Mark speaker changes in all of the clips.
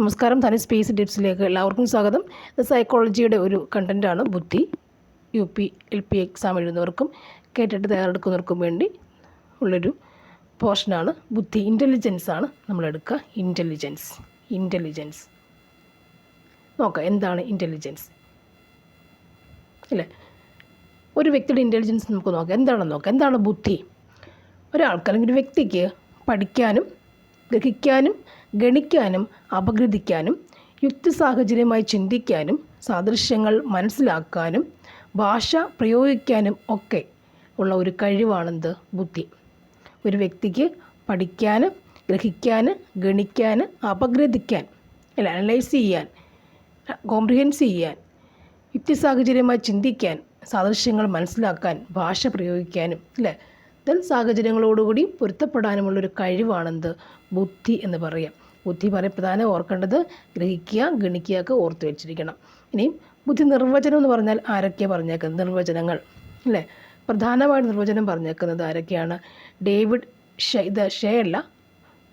Speaker 1: നമസ്കാരം. തനി സ്പേസ് ടിപ്സിലേക്ക് എല്ലാവർക്കും സ്വാഗതം. ഇത് സൈക്കോളജിയുടെ ഒരു കണ്ടന്റാണ് ബുദ്ധി U P L P exam എഴുതുന്നവർക്കും കേട്ടിട്ട് തയ്യാറെടുക്കുന്നവർക്കും വേണ്ടി ഉള്ളൊരു പോർഷനാണ് ബുദ്ധി ഇന്റലിജൻസ് ആണ് നമ്മളെടുക്കുക ഇന്റലിജൻസ് ഇന്റലിജൻസ് നോക്കാം എന്താണ് ഇന്റലിജൻസ് അല്ലേ? ഒരു വ്യക്തിയുടെ ഇന്റലിജൻസ് നമുക്ക് നോക്കാം. എന്താണെന്ന് നോക്കാം. എന്താണ് ബുദ്ധി? ഒരാൾക്ക് അല്ലെങ്കിൽ ഒരു വ്യക്തിക്ക് പഠിക്കാനും ഗ്രഹിക്കാനും ഗണിക്കാനും അപഗ്രഥിക്കാനും യുക്തി സാഹചര്യമായി ചിന്തിക്കാനും സാദൃശ്യങ്ങൾ മനസ്സിലാക്കാനും ഭാഷ പ്രയോഗിക്കാനും ഒക്കെ ഉള്ള ഒരു കഴിവാണെന്ത്? ബുദ്ധി. ഒരു വ്യക്തിക്ക് പഠിക്കാൻ ഗ്രഹിക്കാൻ ഗണിക്കാൻ അപഗ്രഥിക്കാൻ അല്ല അനലൈസ് ചെയ്യാൻ കോംപ്രിഹെൻസ് ചെയ്യാൻ യുക്തി സാഹചര്യമായി ചിന്തിക്കാൻ സാദൃശ്യങ്ങൾ മനസ്സിലാക്കാൻ ഭാഷ പ്രയോഗിക്കാനും അല്ലേ? തൻ സാഹചര്യങ്ങളോടുകൂടി പൊരുത്തപ്പെടാനുമുള്ളൊരു കഴിവാണെന്ത്? ബുദ്ധി എന്ന് പറയാം. ബുദ്ധി പ്രധാനം ഓർക്കേണ്ടത് ഗ്രഹിക്കുക ഗണിക്കുക ഒക്കെ ഓർത്തു വെച്ചിരിക്കണം. ഇനിയും ബുദ്ധി നിർവചനം എന്ന് പറഞ്ഞാൽ ആരൊക്കെയാണ് പറഞ്ഞേക്കുന്നത്? നിർവചനങ്ങൾ അല്ലേ? പ്രധാനമായിട്ട് നിർവചനം പറഞ്ഞേക്കുന്നത് ആരൊക്കെയാണ്? ഡേവിഡ് ഷെ ഇത് ഷേ അല്ല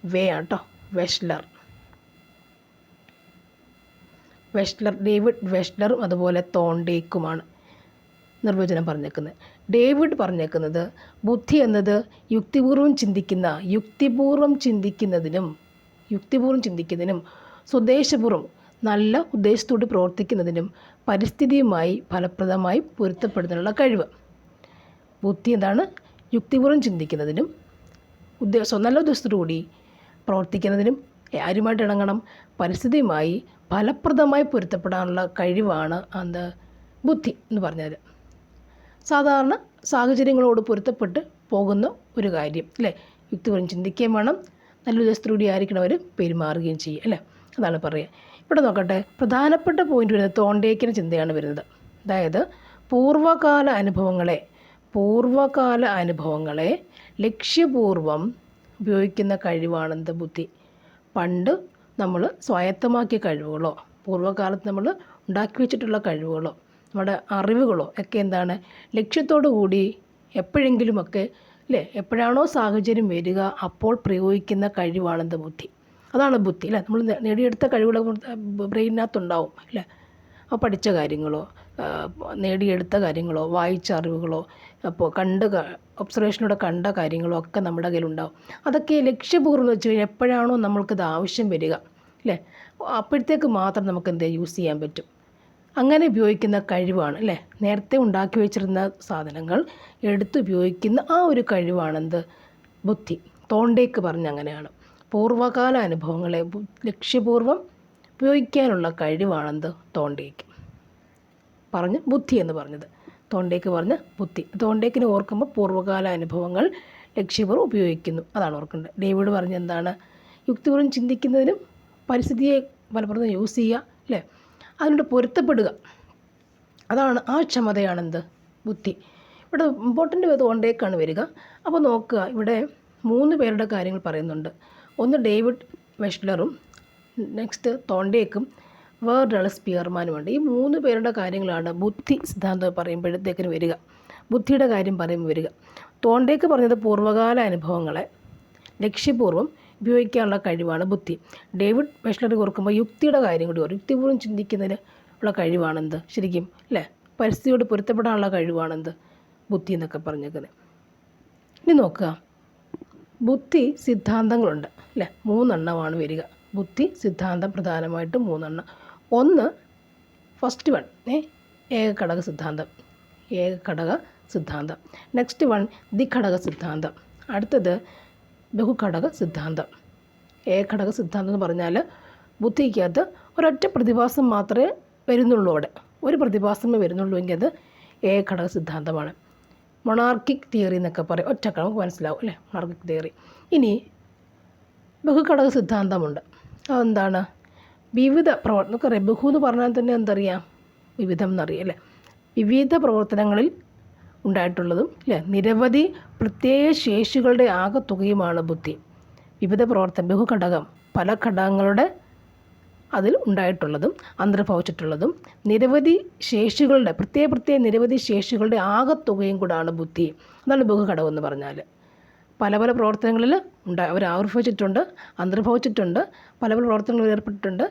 Speaker 1: വേ ആട്ടോ വെഷ്ലർ. വെഷ്ലർ ഡേവിഡ് വെഷ്ലറും അതുപോലെ തോണ്ടേക്കുമാണ് നിർവചനം പറഞ്ഞേക്കുന്നത്. ഡേവിഡ് പറഞ്ഞേക്കുന്നത് ബുദ്ധി എന്നത് യുക്തിപൂർവം ചിന്തിക്കുന്ന യുക്തിപൂർവം ചിന്തിക്കുന്നതിനും യുക്തിപൂർവം ചിന്തിക്കുന്നതിനും സ്വദേശപൂർവം നല്ല ഉദ്ദേശത്തോട് പ്രവർത്തിക്കുന്നതിനും പരിസ്ഥിതിയുമായി ഫലപ്രദമായി പൊരുത്തപ്പെടുന്നതിനുള്ള കഴിവ്. ബുദ്ധി എന്താണ്? യുക്തിപൂർവം ചിന്തിക്കുന്നതിനും ഉദ്ദേശം നല്ല ഉദ്ദേശത്തോടുകൂടി പ്രവർത്തിക്കുന്നതിനും ആരുമായിട്ട് ഇണങ്ങണം പരിസ്ഥിതിയുമായി ഫലപ്രദമായി പൊരുത്തപ്പെടാനുള്ള കഴിവാണ് അത് ബുദ്ധി എന്ന് പറഞ്ഞാൽ സാധാരണ സാഹചര്യങ്ങളോട് പൊരുത്തപ്പെട്ട് പോകുന്ന ഒരു കാര്യം അല്ലേ? യുക്തിപൂർവം ചിന്തിക്കുകയും വേണം നല്ല ഉദ്ദേശത്തോടുകൂടി ആയിരിക്കണം അവർ പെരുമാറുകയും ചെയ്യും അല്ലേ? അതാണ് പറയുക. ഇവിടെ നോക്കട്ടെ പ്രധാനപ്പെട്ട പോയിന്റ് വരുന്നത് തോണ്ടേക്കിന് ചിന്തയാണ് വരുന്നത്. അതായത് പൂർവകാല അനുഭവങ്ങളെ പൂർവകാല അനുഭവങ്ങളെ ലക്ഷ്യപൂർവം ഉപയോഗിക്കുന്ന കഴിവാണെന്ത് ബുദ്ധി. പണ്ട് നമ്മൾ സ്വായത്തമാക്കിയ കഴിവുകളോ പൂർവകാലത്ത് നമ്മൾ ഉണ്ടാക്കി വെച്ചിട്ടുള്ള കഴിവുകളോ നമ്മുടെ അറിവുകളോ ഒക്കെ എന്താണ്? ലക്ഷ്യത്തോടു കൂടി എപ്പോഴെങ്കിലുമൊക്കെ അല്ലേ എപ്പോഴാണോ സാഹചര്യം വരിക അപ്പോൾ പ്രയോഗിക്കുന്ന കഴിവാണെന്ത് ബുദ്ധി. അതാണ് ബുദ്ധി അല്ലേ നമ്മൾ നേടിയെടുത്ത കഴിവുകൾ ബ്രെയിനകത്തുണ്ടാവും അല്ലേ ആ പഠിച്ച കാര്യങ്ങളോ നേടിയെടുത്ത കാര്യങ്ങളോ വായിച്ച അറിവുകളോ അപ്പോൾ കണ്ട ഒബ്സർവേഷനിലൂടെ കണ്ട കാര്യങ്ങളോ ഒക്കെ നമ്മുടെ കയ്യിലുണ്ടാവും. അതൊക്കെ ലക്ഷ്യപൂർവം വെച്ച് കഴിഞ്ഞാൽ എപ്പോഴാണോ നമ്മൾക്കിത് ആവശ്യം വരിക അല്ലേ അപ്പോഴത്തേക്ക് മാത്രം നമുക്ക് എന്താ യൂസ് ചെയ്യാൻ പറ്റും. അങ്ങനെ ഉപയോഗിക്കുന്ന കഴിവാണ് അല്ലേ? നേരത്തെ ഉണ്ടാക്കി വെച്ചിരുന്ന സാധനങ്ങൾ എടുത്ത് ഉപയോഗിക്കുന്ന ആ ഒരു കഴിവാണെന്ത്? ബുദ്ധി. തോണ്ടേക്ക് പറഞ്ഞ അങ്ങനെയാണ്. പൂർവകാല അനുഭവങ്ങളെ ലക്ഷ്യപൂർവം ഉപയോഗിക്കാനുള്ള കഴിവാണെന്ത്? തോണ്ടേക്ക്. പറഞ്ഞ് ബുദ്ധി എന്ന് പറഞ്ഞത്. തോണ്ടേക്ക് പറഞ്ഞ് ബുദ്ധി. തോണ്ടേക്കിനെ ഓർക്കുമ്പോൾ പൂർവകാല അനുഭവങ്ങൾ ലക്ഷ്യപൂർവം ഉപയോഗിക്കുന്നു. അതാണ് ഓർക്കേണ്ടത്. ഡേവിഡ് പറഞ്ഞെന്താണ് യുക്തിപൂർവം ചിന്തിക്കുന്നതിനും പരിസ്ഥിതിയെ പലപ്പോഴും യൂസ് ചെയ്യുക അല്ലേ? അതിനോട് പൊരുത്തപ്പെടുക. അതാണ് ആ ക്ഷമതയാണെന്ത്? ബുദ്ധി. ഇവിടെ ഇമ്പോർട്ടന്റ് തോണ്ടേക്കാണ് വരിക. അപ്പോൾ നോക്കുക ഇവിടെ മൂന്ന് പേരുടെ കാര്യങ്ങൾ പറയുന്നുണ്ട്. ഒന്ന് ഡേവിഡ് വെഷ്ലറും നെക്സ്റ്റ് തോണ്ടേക്കും വേറൊരാൾ സ്പിയർമാനുമുണ്ട്. ഈ മൂന്ന് പേരുടെ കാര്യങ്ങളാണ് ബുദ്ധി സിദ്ധാന്തം പറയുമ്പോഴത്തേക്കിന് വരിക. ബുദ്ധിയുടെ കാര്യം പറയുമ്പോൾ വരിക. തോണ്ടേക്ക് പറഞ്ഞത് പൂർവകാല അനുഭവങ്ങളെ ലക്ഷ്യപൂർവം ഉപയോഗിക്കാനുള്ള കഴിവാണ് ബുദ്ധി. ഡേവിഡ് മെഷ്ലറി ഓർക്കുമ്പോൾ യുക്തിയുടെ കാര്യം കൂടി ഓർക്കും യുക്തിപൂർവം ചിന്തിക്കുന്നതിന് ഉള്ള കഴിവാണെന്ത്? ശരിക്കും അല്ലേ? പരിസ്ഥിതിയോട് പൊരുത്തപ്പെടാനുള്ള കഴിവാണെന്ത്? ബുദ്ധി എന്നൊക്കെ പറഞ്ഞേക്കുന്നത് ഇനി നോക്കുക. ബുദ്ധി സിദ്ധാന്തങ്ങളുണ്ട് അല്ലേ? മൂന്നെണ്ണമാണ് വരിക. ബുദ്ധി സിദ്ധാന്തം പ്രധാനമായിട്ടും മൂന്നെണ്ണം. ഒന്ന് ഫസ്റ്റ് വൺ ഏ? ഏകഘടക സിദ്ധാന്തം. ഏകഘടക സിദ്ധാന്തം. നെക്സ്റ്റ് വൺ ദി ദ്വിഘടക സിദ്ധാന്തം. അടുത്തത് ബഹുഘടക സിദ്ധാന്തം. ഏകഘടക സിദ്ധാന്തം എന്ന് പറഞ്ഞാൽ ബുദ്ധിക്കകത്ത് ഒരൊറ്റ പ്രതിഭാസം മാത്രമേ വരുന്നുള്ളൂ അവിടെ. ഒരു പ്രതിഭാസമേ വരുന്നുള്ളൂ എങ്കിൽ അത് ഏകഘടക സിദ്ധാന്തമാണ്. മൊണാർക്കിക് തിയറി എന്നൊക്കെ പറയും. ഒറ്റ നമുക്ക് മനസ്സിലാവും അല്ലേ? മൊണാർക്കിക് തിയറി ഇനി ബഹുഘടക സിദ്ധാന്തമുണ്ട്. അതെന്താണ്? വിവിധ പ്രവർത്തനം. നമുക്കറിയാം ബഹു എന്ന് പറഞ്ഞാൽ തന്നെ എന്തറിയാം? വിവിധം എന്നറിയാം അല്ലേ? വിവിധ പ്രവർത്തനങ്ങളിൽ ഉണ്ടായിട്ടുള്ളതും അല്ലേ നിരവധി പ്രത്യേക ശേഷികളുടെ ആകെത്തുകയുമാണ് ബുദ്ധി. വിവിധ പ്രവർത്തനം ബഹുഘടകം പല ഘടകങ്ങളുടെ അതിൽ ഉണ്ടായിട്ടുള്ളതും അന്തർഭവിച്ചിട്ടുള്ളതും നിരവധി ശേഷികളുടെ പ്രത്യേക പ്രത്യേക നിരവധി ശേഷികളുടെ ആകെത്തുകയും കൂടാണ് ബുദ്ധി അതാണ് ബഹുഘടകം എന്ന് പറഞ്ഞാൽ പല പല പ്രവർത്തനങ്ങളിൽ ഉണ്ടാ അവർ ആവിർഭവിച്ചിട്ടുണ്ട് അന്തർഭവിച്ചിട്ടുണ്ട് പല പല പ്രവർത്തനങ്ങളിൽ ഏർപ്പെട്ടിട്ടുണ്ട്.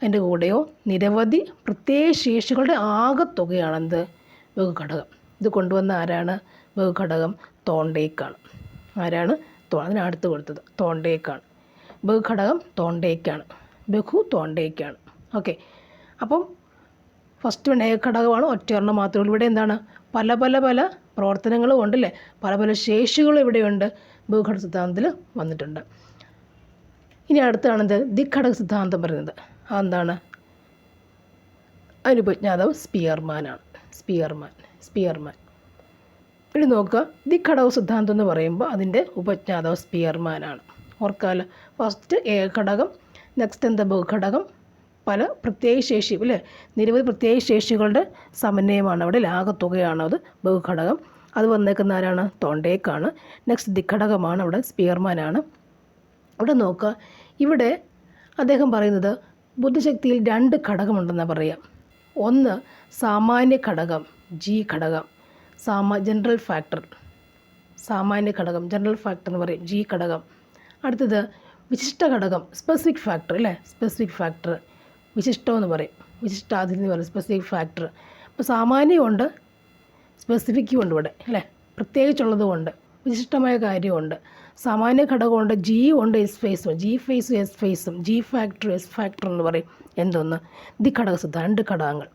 Speaker 1: അതിന്റെ കൂടെയോ നിരവധി പ്രത്യേക ശേഷികളുടെ ആകത്തുകയാണെന്ത് ബഹുഘടകം. ഇത് കൊണ്ടുവന്ന ആരാണ്? ബഹുഘടകം തോണ്ടേക്കാണ് ആരാണ്? അതിന് അടുത്ത് കൊടുത്തത്. തോണ്ടേക്കാണ് ബഹുഘടകം തോണ്ടേക്കാണ് ബഹു തോണ്ടേക്കാണ് ഓക്കെ. അപ്പം ഫസ്റ്റ് വൺ ഏകഘടകമാണ് ഒറ്റയൊരെണ്ണം മാത്രമേ ഉള്ളൂ. ഇവിടെ എന്താണ്? പല പല പല പ്രവർത്തനങ്ങളും ഉണ്ടല്ലേ പല പല ശേഷികളും ഇവിടെയുണ്ട്. ബഹുഘടക സിദ്ധാന്തത്തിൽ വന്നിട്ടുണ്ട്. ഇനി അടുത്താണ് എന്ത്? ദിഘടക സിദ്ധാന്തം പറയുന്നത്. അതെന്താണ്? അനുപജ്ഞാതാവ് സ്പിയർമാനാണ്. സ്പിയർമാൻ. സ്പിയർമാൻ. ഇനി നോക്കുക ദി ഘടക സിദ്ധാന്തം എന്ന് പറയുമ്പോൾ അതിന്റെ ഉപജ്ഞാതാവ് സ്പിയർമാനാണ്. ഓർക്കാല? ഫസ്റ്റ് ഏകഘടകം നെക്സ്റ്റ് എന്താ ബഹുഘടകം? പല പ്രത്യേക ശേഷി അല്ലേ? നിരവധി പ്രത്യേക ശേഷികളുടെ സമന്വയമാണ് അവിടെ ലാകത്തുകയാണ് അത് ബഹുഘടകം. അത് വന്നേക്കുന്ന ആരാണ്? തോണ്ടേക്കാണ്. നെക്സ്റ്റ് ദിഘടകമാണ് അവിടെ സ്പിയർമാനാണ്. അവിടെ നോക്കുക ഇവിടെ അദ്ദേഹം പറയുന്നത് ബുദ്ധിശക്തിയിൽ രണ്ട് ഘടകമുണ്ടെന്ന് പറയാം ഒന്ന് സാമാന്യ ഘടകം. ജി ഘടകം. സാമാ ജനറൽ ഫാക്ടർ സാമാന്യ ഘടകം ജനറൽ ഫാക്ടർ എന്ന് പറയും. ജി ഘടകം. അടുത്തത് വിശിഷ്ട ഘടകം സ്പെസിഫിക് ഫാക്ടർ അല്ലേ? സ്പെസിഫിക് ഫാക്ടർ വിശിഷ്ടം എന്ന് പറയും. വിശിഷ്ടാതിഥി എന്ന് പറയും. സ്പെസിഫിക് ഫാക്ടർ അപ്പോൾ സാമാന്യമുണ്ട് സ്പെസിഫിക്കും ഉണ്ട് ഇവിടെ അല്ലേ? പ്രത്യേകിച്ചുള്ളത് കൊണ്ട് വിശിഷ്ടമായ കാര്യമുണ്ട്. സാമാന്യ ഘടകമുണ്ട് ജി ഉണ്ട് എസ് ഫേസും ജി ഫേസും എസ് ഫേസും ജി ഫാക്ടർ എസ് ഫാക്ടർ എന്ന് പറയും. എന്തൊന്ന്? ദി ഘടക സിദ്ധാന്തം രണ്ട് ഘടകങ്ങൾ.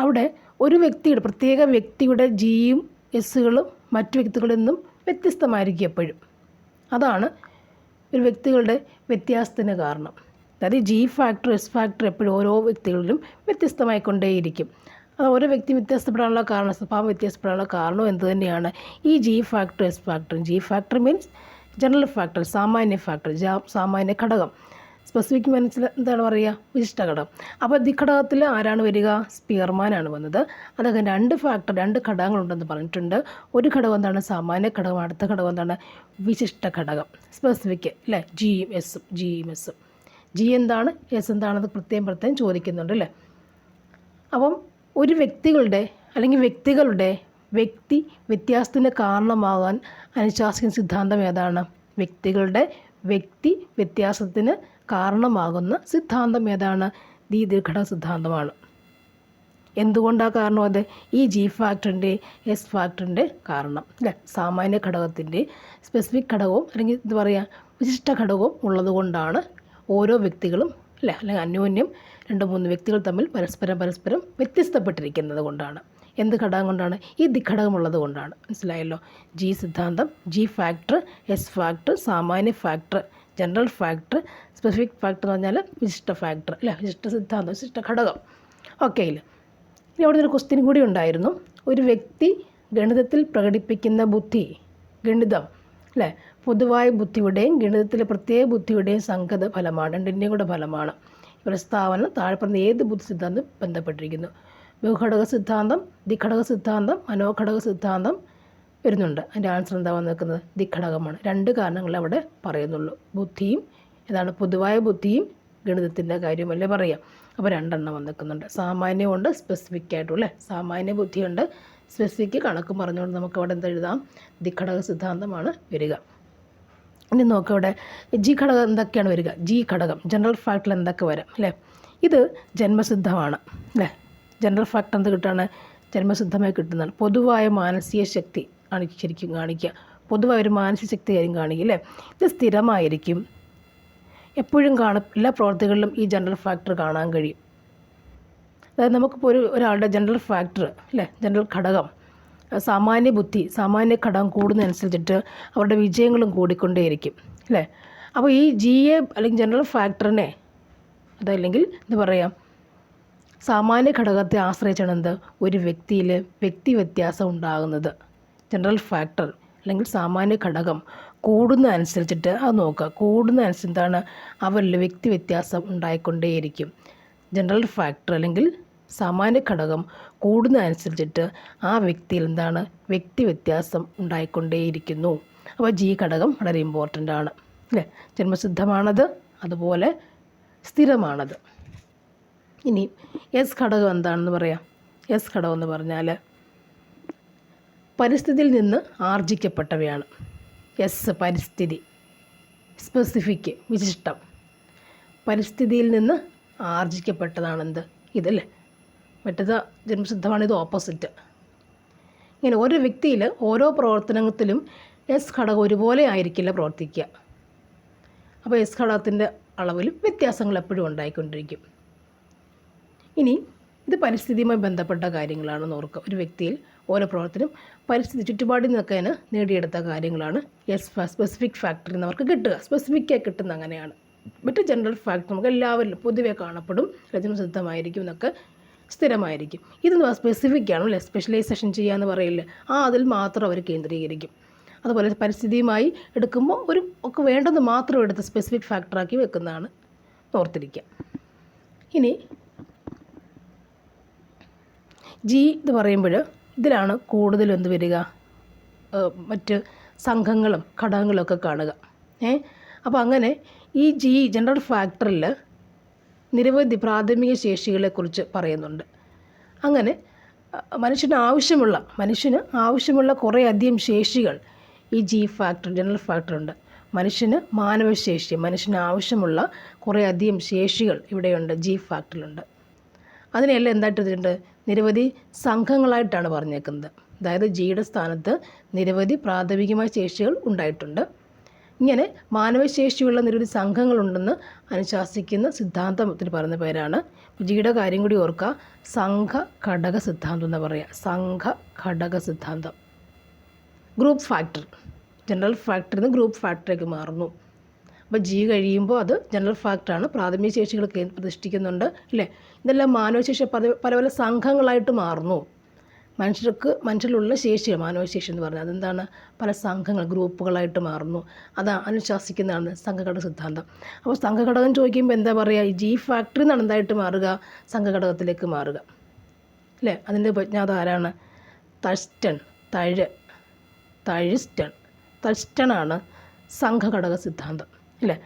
Speaker 1: അവിടെ ഒരു വ്യക്തിയുടെ പ്രത്യേക വ്യക്തിയുടെ ജിയും എസ്സുകളും മറ്റു വ്യക്തികളിൽ നിന്നും വ്യത്യസ്തമായിരിക്കും എപ്പോഴും. അതാണ് ഒരു വ്യക്തികളുടെ വ്യത്യാസത്തിന് കാരണം. അതായത് ജി ഫാക്ടർ എസ് ഫാക്ടർ എപ്പോഴും ഓരോ വ്യക്തികളിലും വ്യത്യസ്തമായിക്കൊണ്ടേയിരിക്കും. അത് ഓരോ വ്യക്തി വ്യത്യാസപ്പെടാനുള്ള കാരണം സ്വഭാവം വ്യത്യാസപ്പെടാനുള്ള കാരണം എന്ത് തന്നെയാണ്? ഈ G factor S factor G factor means general factor സാമാന്യ ഫാക്ടർ സാമാന്യ ഘടകം. സ്പെസിഫിക് മനസ്സിൽ എന്താണ് പറയുക? വിശിഷ്ട ഘടകം അപ്പോൾ ദി ഘടകത്തിൽ ആരാണ് വരിക? സ്പിയർമാനാണ് വന്നത്. അദ്ദേഹം രണ്ട് ഫാക്ടർ രണ്ട് ഘടകങ്ങളുണ്ടെന്ന് പറഞ്ഞിട്ടുണ്ട്. ഒരു ഘടകം എന്താണ്? സാമാന്യ ഘടകം അടുത്ത ഘടകം എന്താണ്? വിശിഷ്ട ഘടകം. സ്പെസിഫിക് അല്ലേ ജിയും എസും ജിയും എസും ജി എന്താണ്? എസ് എന്താണെന്ന് പ്രത്യേകം പ്രത്യേകം ചോദിക്കുന്നുണ്ട് അല്ലേ അപ്പം ഒരു വ്യക്തികളുടെ അല്ലെങ്കിൽ വ്യക്തികളുടെ വ്യക്തി വ്യത്യാസത്തിന് കാരണമാകാൻ അനുശാസിക്കുന്ന സിദ്ധാന്തം ഏതാണ്? വ്യക്തികളുടെ വ്യക്തി വ്യത്യാസത്തിന് കാരണമാകുന്ന സിദ്ധാന്തം ഏതാണ്? ദി ദീർഘട സിദ്ധാന്തമാണ്. എന്തുകൊണ്ടാണ് കാരണം അത്? ഈ ജി ഫാക്ടറിന്റെ എസ് ഫാക്ടറിന്റെ കാരണം. അല്ലേ സാമാന്യ ഘടകത്തിന്റെ സ്പെസിഫിക് ഘടകവും അല്ലെങ്കിൽ എന്താ പറയുക വിശിഷ്ട ഘടകവും ഉള്ളതുകൊണ്ടാണ് ഓരോ വ്യക്തികളും അല്ലേ അല്ലെങ്കിൽ അന്യോന്യം രണ്ട് മൂന്ന് വ്യക്തികൾ തമ്മിൽ പരസ്പരം പരസ്പരം വ്യത്യസ്തപ്പെട്ടിരിക്കുന്നത് കൊണ്ടാണ്. എന്ത് ഘടകം കൊണ്ടാണ്? ഈ ദിഘടകമുള്ളത് കൊണ്ടാണ്. മനസ്സിലായല്ലോ? ജി സിദ്ധാന്തം ജി ഫാക്ടർ എസ് ഫാക്ടർ സാമാന്യ factor general factor specific factor എന്ന് പറഞ്ഞാൽ വിശിഷ്ട ഫാക്ടർ അല്ലേ? വിശിഷ്ട സിദ്ധാന്തം വിശിഷ്ട ഘടകം. ഓക്കെ ഇല്ല ഇനി അവിടെ ഒരു ക്വസ്റ്റ്യൻ കൂടി ഉണ്ടായിരുന്നു. ഒരു വ്യക്തി ഗണിതത്തിൽ പ്രകടിപ്പിക്കുന്ന ബുദ്ധി ഗണിതം അല്ലേ? പൊതുവായ ബുദ്ധിയുടെയും ഗണിതത്തിലെ പ്രത്യേക ബുദ്ധിയുടെയും സംഗത ഫലമാണ് രണ്ടിന്റെയും കൂടെ ഫലമാണ്. പ്രസ്താവന താഴെ പറഞ്ഞ ഏത് ബുദ്ധി സിദ്ധാന്തം ബന്ധപ്പെട്ടിരിക്കുന്നു? ബഹുഘടക സിദ്ധാന്തം ദിഘടക സിദ്ധാന്തം മനോഘടക സിദ്ധാന്തം വരുന്നുണ്ട്. അതിന്റെ ആൻസർ എന്താ വന്നിരിക്കുന്നത് ദിഘടകമാണ് രണ്ട് കാരണങ്ങൾ അവിടെ പറയുന്നുള്ളൂ. ബുദ്ധിയും ഏതാണ് പൊതുവായ ബുദ്ധിയും ഗണിതത്തിന്റെ കാര്യമല്ലേ പറയാം. അപ്പോൾ രണ്ടെണ്ണം വന്നിരിക്കുന്നുണ്ട് സാമാന്യമുണ്ട് സ്പെസിഫിക് ആയിട്ടും അല്ലേ സാമാന്യ ബുദ്ധിയുണ്ട് സ്പെസിഫിക് കണക്കും പറഞ്ഞുകൊണ്ട് നമുക്ക് അവിടെ എന്ത് എഴുതാം? ദിഘടക സിദ്ധാന്തമാണ് വരിക. ഇനി നോക്കുക അവിടെ. ജി ഘടകം എന്തൊക്കെയാണ് വരിക? ജി ഘടകം ജനറൽ ഫാക്ടർ എന്തൊക്കെ വരാം അല്ലേ? ഇത് ജന്മസിദ്ധമാണ് അല്ലേ? ജനറൽ ഫാക്ടർ എന്ത് കിട്ടുകയാണ് ജന്മസിദ്ധമായി കിട്ടുന്നതാണ്. പൊതുവായ മാനസിക ശക്തി ആണ് ശരിക്കും കാണിക്കുക പൊതുവായ ഒരു മാനസിക ശക്തി കാര്യം കാണിക്കുക അല്ലേ? ഇത് സ്ഥിരമായിരിക്കും. എപ്പോഴും കാണും. എല്ലാ പ്രവർത്തികളിലും ഈ ജനറൽ ഫാക്ടർ കാണാൻ കഴിയും. അതായത് നമുക്കിപ്പോൾ ഒരു ഒരാളുടെ ജനറൽ ഫാക്ടർ അല്ലേ? ജനറൽ ഘടകം. സാമാന്യ ബുദ്ധി സാമാന്യ ഘടകം കൂടുന്നതനുസരിച്ചിട്ട് അവരുടെ വിജയങ്ങളും കൂടിക്കൊണ്ടേയിരിക്കും അല്ലേ? അപ്പോൾ ഈ ജി എ അല്ലെങ്കിൽ ജനറൽ ഫാക്ടറിനെ അതല്ലെങ്കിൽ എന്താ പറയുക സാമാന്യ ഘടകത്തെ ആശ്രയിച്ചാണ് എന്ത്? ഒരു വ്യക്തിയിൽ വ്യക്തി വ്യത്യാസം ഉണ്ടാകുന്നത്. ജനറൽ ഫാക്ടർ അല്ലെങ്കിൽ സാമാന്യ ഘടകം കൂടുന്ന അനുസരിച്ചിട്ട് അത് നോക്കുക. കൂടുന്ന അനുസരിച്ച് എന്താണ്? അവരിൽ വ്യക്തി വ്യത്യാസം ഉണ്ടായിക്കൊണ്ടേയിരിക്കും. ജനറൽ ഫാക്ടർ അല്ലെങ്കിൽ സാമാന്യ ഘടകം കൂടുന്ന അനുസരിച്ചിട്ട് ആ വ്യക്തിയിൽ എന്താണ്? വ്യക്തി വ്യത്യാസം ഉണ്ടായിക്കൊണ്ടേയിരിക്കുന്നു. അപ്പോൾ ജി ഘടകം വളരെ ഇമ്പോർട്ടന്റ് ആണ്. അല്ലേ? ജന്മസിദ്ധമാണത് അതുപോലെ സ്ഥിരമാണത്. ഇനി എസ് ഘടകം എന്താണെന്ന് പറയാം. എസ് ഘടകം എന്ന് പറഞ്ഞാൽ പരിസ്ഥിതിയിൽ നിന്ന് ആർജിക്കപ്പെട്ടവയാണ്. എസ് പരിസ്ഥിതി. സ്പെസിഫിക് വിശിഷ്ടം. പരിസ്ഥിതിയിൽ നിന്ന് ആർജിക്കപ്പെട്ടതാണെന്ത്? ഇതല്ലേ? മറ്റത് ജന്മസിദ്ധമാണ് ഇത് ഓപ്പോസിറ്റ് ഇങ്ങനെ ഓരോ വ്യക്തിയിൽ ഓരോ പ്രവർത്തനത്തിലും എസ് ഘടകം ഒരുപോലെ ആയിരിക്കില്ല പ്രവർത്തിക്കുക. അപ്പോൾ എസ് ഘടകത്തിന്റെ അളവിലും വ്യത്യാസങ്ങൾ എപ്പോഴും ഉണ്ടായിക്കൊണ്ടിരിക്കും. ഇനി ഇത് പരിസ്ഥിതിയുമായി ബന്ധപ്പെട്ട കാര്യങ്ങളാണ് ഓർക്കുക. ഒരു വ്യക്തിയിൽ ഓരോ പ്രവർത്തനം പരിസ്ഥിതി ചുറ്റുപാടിൽ നിന്നൊക്കെ നേടിയെടുത്ത കാര്യങ്ങളാണ്. എസ് സ്പെസിഫിക് ഫാക്ടറി എന്നവർക്ക് കിട്ടുക. സ്പെസിഫിക്കായി കിട്ടുന്ന അങ്ങനെയാണ്. മറ്റ് ജനറൽ ഫാക്ടർ നമുക്ക് എല്ലാവരിലും പൊതുവെ കാണപ്പെടും. രചനസിദ്ധമായിരിക്കും എന്നൊക്കെ സ്ഥിരമായിരിക്കും. ഇത് സ്പെസിഫിക് ആണ്. അല്ലേ? സ്പെഷ്യലൈസേഷൻ ചെയ്യാന്ന് പറയില്ല? ആ അതിൽ മാത്രം അവർ കേന്ദ്രീകരിക്കും. അതുപോലെ പരിസ്ഥിതിയുമായി എടുക്കുമ്പോൾ ഒരു ഒക്കെ വേണ്ടത് മാത്രം എടുത്ത് സ്പെസിഫിക് ഫാക്ടറാക്കി വെക്കുന്നതാണ് ഓർത്തിരിക്കുക. ഇനി ജി എന്ന് പറയുമ്പോൾ ഇതിലാണ് കൂടുതൽ എന്ത് വരിക? മറ്റ് സംഘങ്ങളും ഘടകങ്ങളൊക്കെ കാണുക. ഏ അപ്പോൾ അങ്ങനെ ഈ ജി ജനറൽ ഫാക്ടറിൽ നിരവധി പ്രാഥമിക ശേഷികളെക്കുറിച്ച് പറയുന്നുണ്ട്. അങ്ങനെ മനുഷ്യന് ആവശ്യമുള്ള മനുഷ്യന് ആവശ്യമുള്ള കുറേ അധികം ശേഷികൾ ഈ ജി ഫാക്ടർ ജനറൽ ഫാക്ടറുണ്ട് മനുഷ്യന് മാനവശേഷി മനുഷ്യന് ആവശ്യമുള്ള കുറേ അധികം ശേഷികൾ ഇവിടെയുണ്ട് ജി ഫാക്ടറിലുണ്ട്. അതിനെല്ലാം എന്തായിട്ട് ഇതിലുണ്ട്? നിരവധി സംഘങ്ങളായിട്ടാണ് പറഞ്ഞേക്കുന്നത്. അതായത് ജിയുടെ സ്ഥാനത്ത് നിരവധി പ്രാഥമികമായ ശേഷികൾ ഉണ്ടായിട്ടുണ്ട്. ഇങ്ങനെ മാനവശേഷിയുള്ള നിരവധി സംഘങ്ങളുണ്ടെന്ന് അനുശാസിക്കുന്ന സിദ്ധാന്തത്തിൽ പറയുന്ന പേരാണ്. ജിയുടെ കാര്യം കൂടി ഓർക്കുക. സംഘ ഘടക സിദ്ധാന്തം എന്ന് പറയുക സംഘ ഘടക സിദ്ധാന്തം ഗ്രൂപ്പ് ഫാക്ടർ ജനറൽ ഫാക്ടറിൽ നിന്ന് ഗ്രൂപ്പ് ഫാക്ടറിലേക്ക് മാറുന്നു. അപ്പോൾ ജി കഴിയുമ്പോൾ അത് ജനറൽ ഫാക്ടറാണ് പ്രാഥമിക ശേഷികൾ പ്രതിഷ്ഠിക്കുന്നുണ്ട്. അല്ലേ? ഇതെല്ലാം മാനവശേഷി പല പല പല സംഘങ്ങളായിട്ട് മാറുന്നു. മനുഷ്യർക്ക് മനുഷ്യരിലുള്ള ശേഷി മാനവശേഷി എന്ന് പറഞ്ഞാൽ അതെന്താണ്? പല സംഘങ്ങൾ ഗ്രൂപ്പുകളായിട്ട് മാറുന്നു. അത് അനുശാസിക്കുന്നതാണ് സംഘഘടക സിദ്ധാന്തം. അപ്പോൾ സംഘഘടകം ചോദിക്കുമ്പോൾ എന്താ പറയുക? ഈ ജി ഫാക്ടറി നടന്നതായിട്ട് എന്തായിട്ട് മാറുക? സംഘഘടകത്തിലേക്ക് മാറുക. അല്ലേ? അതിന്റെ ഉപജ്ഞാത ആരാണ്? തഴ്സ്റ്റൺ തഴ് തഴിസ്റ്റൺ തഴ്സ്റ്റണാണ് സംഘഘടക സിദ്ധാന്തം. അല്ലേ?